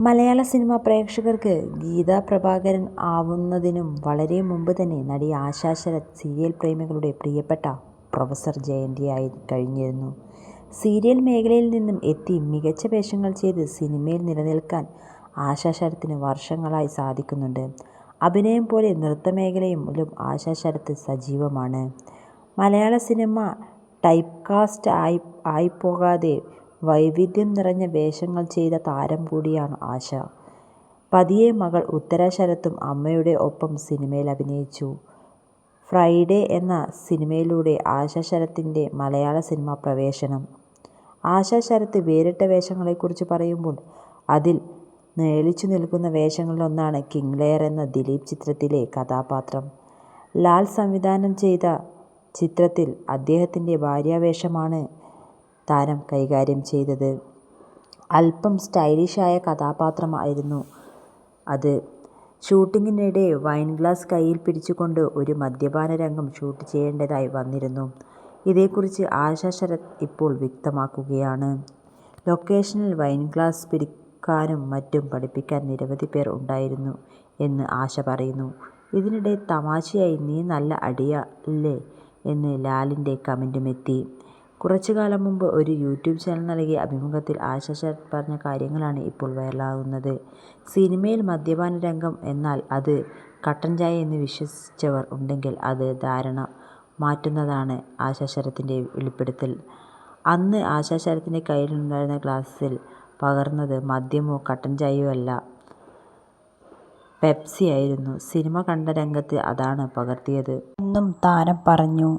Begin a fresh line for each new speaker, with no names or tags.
മലയാള cinema പ്രേക്ഷകർക്ക് ഗീതാ പ്രഭാകരൻ ആവുന്നതിനും വളരെ മുമ്പ് തന്നെ നടി ആശാ ശരത് സീരിയൽ പ്രേമികളുടെ പ്രിയപ്പെട്ട പ്രൊഫസർ ജയന്തിയായി കഴിഞ്ഞിരുന്നു. സീരിയൽ മേഖലയിൽ നിന്നും എത്തി മികച്ച വേഷങ്ങൾ ചെയ്ത് സിനിമയിൽ നിലനിൽക്കാൻ ആശാ ശരത്തിന് വർഷങ്ങളായി സാധിക്കുന്നുണ്ട്. അഭിനയം പോലെ നൃത്തമേഖലയിലും ആശാ ശരത്ത് സജീവമാണ്. മലയാള സിനിമ ടൈപ്പ് കാസ്റ്റ് ആയി ആയിപ്പോകാതെ വൈവിധ്യം നിറഞ്ഞ വേഷങ്ങൾ ചെയ്ത താരം കൂടിയാണ് ആശ. പതിയെ മകൾ ഉത്തര ശരത്തും അമ്മയുടെ ഒപ്പം സിനിമയിൽ അഭിനയിച്ചു. ഫ്രൈഡേ എന്ന സിനിമയിലൂടെ ആശാ ശരത്തിന്റെ മലയാള സിനിമാ പ്രവേശനം. ആശാ ശരത്ത് വേറിട്ട വേഷങ്ങളെക്കുറിച്ച് പറയുമ്പോൾ അതിൽ നേളിച്ചു നിൽക്കുന്ന വേഷങ്ങളിലൊന്നാണ് കിംഗ് ലെയർ എന്ന ദിലീപ് ചിത്രത്തിലെ കഥാപാത്രം. ലാൽ സംവിധാനം ചെയ്ത ചിത്രത്തിൽ അദ്ദേഹത്തിന്റെ ഭാര്യാവേഷമാണ് താരം കൈകാര്യം ചെയ്തത്. അല്പം സ്റ്റൈലിഷായ കഥാപാത്രമായിരുന്നു അത്. ഷൂട്ടിങ്ങിനിടെ വൈൻ ഗ്ലാസ് കയ്യിൽ പിടിച്ചുകൊണ്ട് ഒരു മദ്യപാന രംഗം ഷൂട്ട് ചെയ്യേണ്ടതായി വന്നിരുന്നു. ഇതേക്കുറിച്ച് ആശാ ശരത് ഇപ്പോൾ വ്യക്തമാക്കുകയാണ്. ലൊക്കേഷനിൽ വൈൻ ഗ്ലാസ് പിരിക്കാനും മറ്റും പഠിപ്പിക്കാൻ നിരവധി പേർ ഉണ്ടായിരുന്നു എന്ന് ആശ പറയുന്നു. ഇതിനിടെ തമാശയായി നീ നല്ല അടിയല്ലേ എന്ന് ലാലിന്റെ കമന്റുമെത്തി. കുറച്ചു കാലം മുമ്പ് ഒരു യൂട്യൂബ് ചാനൽ നൽകിയ അഭിമുഖത്തിൽ ആശാ പറഞ്ഞ കാര്യങ്ങളാണ് ഇപ്പോൾ വൈറലാകുന്നത്. സിനിമയിൽ മദ്യപാന രംഗം എന്നാൽ അത് കട്ടൻ ചായ എന്ന് വിശ്വസിച്ചവർ ഉണ്ടെങ്കിൽ അത് ധാരണ മാറ്റുന്നതാണ് ആശാ ശരത്തിന്റെ വെളിപ്പെടുത്തൽ. അന്ന് ആശാ ശരത്തിന്റെ കയ്യിലുണ്ടായിരുന്ന ഗ്ലാസ്സിൽ പകർന്നത് മദ്യമോ കട്ടൻ ചായയോ അല്ല പെപ്സി ആയിരുന്നു സിനിമ കണ്ട രംഗത്ത് അതാണ് പകർത്തിയത്. എന്നും താരം പറഞ്ഞു.